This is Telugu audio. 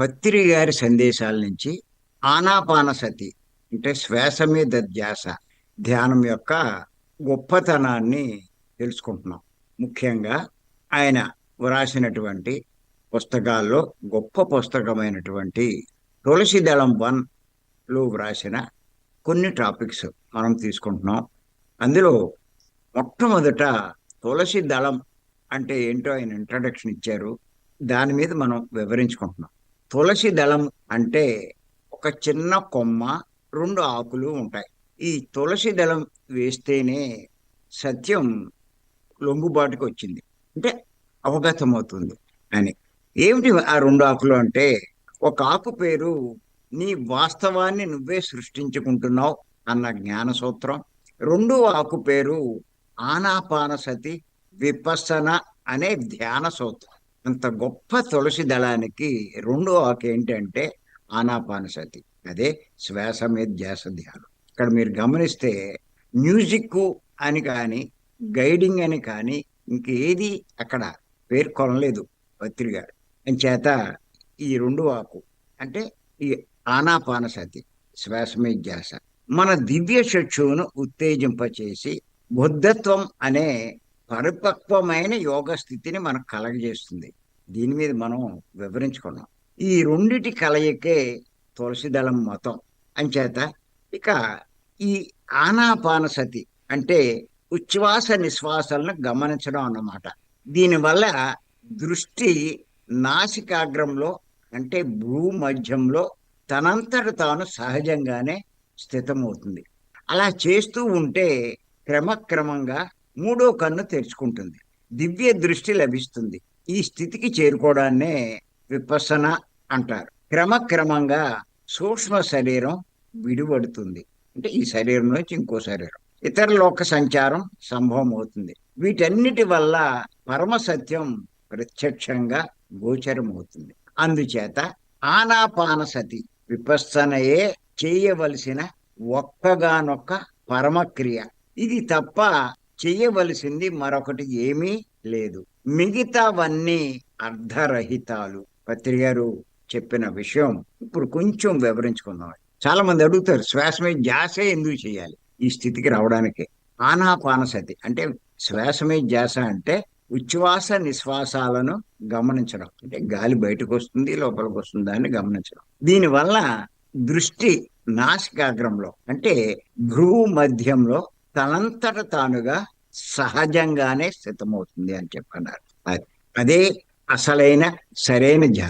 పత్రి గారి సందేశాల నుంచి ఆనాపాన సతి అంటే శ్వాస మీద ధ్యాస ధ్యానం యొక్క గొప్పతనాన్ని తెలుసుకుంటున్నాం. ముఖ్యంగా ఆయన వ్రాసినటువంటి పుస్తకాల్లో గొప్ప పుస్తకమైనటువంటి తులసి దళం వ్రాసిన కొన్ని టాపిక్స్ మనం తీసుకుంటున్నాం. అందులో మొట్టమొదట తులసి దళం అంటే ఏంటో ఆయన ఇంట్రడక్షన్ ఇచ్చారు. దాని మీద మనం వివరించుకుంటున్నాం. తులసి దళం అంటే ఒక చిన్న కొమ్మ రెండు ఆకులు ఉంటాయి. ఈ తులసి దళం వేస్తేనే సత్యం లొంగుబాటుకు వచ్చింది. అంటే అవగతమవుతుంది అని. ఏమిటి ఆ రెండు ఆకులు అంటే? ఒక ఆకు పేరు నీ వాస్తవాన్ని నువ్వే సృష్టించుకుంటున్నావు అన్న జ్ఞాన సూత్రం రెండో ఆకు పేరు ఆనాపాన సతి విపసన అనే ధ్యాన సూత్రం అంత గొప్ప తులసి దళానికి రెండో ఆకు ఏంటంటే ఆనాపానసతి. అదే శ్వాస మీద ధ్యాస ధ్యానం. ఇక్కడ మీరు గమనిస్తే మ్యూజిక్ అని కానీ గైడింగ్ అని కానీ ఇంకేది అక్కడ పేర్కొనలేదు పత్రి గారు. చేత ఈ రెండు ఆకు అంటే ఈ ఆనాపానసతి శ్వాస మీద ధ్యాస. మన దివ్య చక్షువును ఉత్తేజింపచేసి బుద్ధత్వం అనే పరిపక్వమైన యోగ స్థితిని మనకు కలగజేస్తుంది. దీని మీద మనం వివరించుకున్నాం. ఈ రెండిటి కలయికే తులసిదళం మతం అంచేత ఇక ఈ ఆనాపాన సతి అంటే ఉచ్ఛ్వాస నిశ్వాసాలను గమనించడం అన్నమాట. దీనివల్ల దృష్టి నాసికాగ్రంలో అంటే భూమధ్యంలో తనంతట తాను సహజంగానే స్థితమవుతుంది. అలా చేస్తూ ఉంటే క్రమక్రమంగా మూడో కన్ను తెరుచుకుంటుంది. దివ్య దృష్టి లభిస్తుంది. ఈ స్థితికి చేరుకోవడాన్నే విపసన అంటారు. క్రమక్రమంగా సూక్ష్మ శరీరం విడిపడుతుంది. అంటే ఈ శరీరం నుంచి ఇంకో శరీరం. ఇతర లోక సంచారం సంభవం అవుతుంది వీటన్నిటి వల్ల పరమ సత్యం ప్రత్యక్షంగా గోచరమవుతుంది. అందుచేత ఆనాపాన సతి విపస్సనయే చేయవలసిన ఒక్కగానొక్క పరమక్రియ. ఇది తప్ప చేయవలసింది మరొకటి ఏమీ లేదు. మిగతావన్నీ అర్ధరహితాలు పత్రి గారు చెప్పిన విషయం ఇప్పుడు కొంచెం వివరించుకుందాం. చాలా మంది అడుగుతారు శ్వాస మీద జాసే ఎందుకు చేయాలి? ఈ స్థితికి రావడానికి. ఆనాపాన సతి. అంటే శ్వాస మీద అంటే ఉచ్ఛ్వాస నిశ్వాసాలను గమనించడం. అంటే గాలి బయటకు వస్తుంది లోపలికి వస్తుంది అని గమనించడం. దీనివల్ల దృష్టి నాసికాగ్రంలో అంటే భ్రూ మధ్యంలో తనంతట తానుగా సహజంగానే స్థితమవుతుంది అని చెప్పన్నారు. అదే అసలైన సరైన ధ్యానం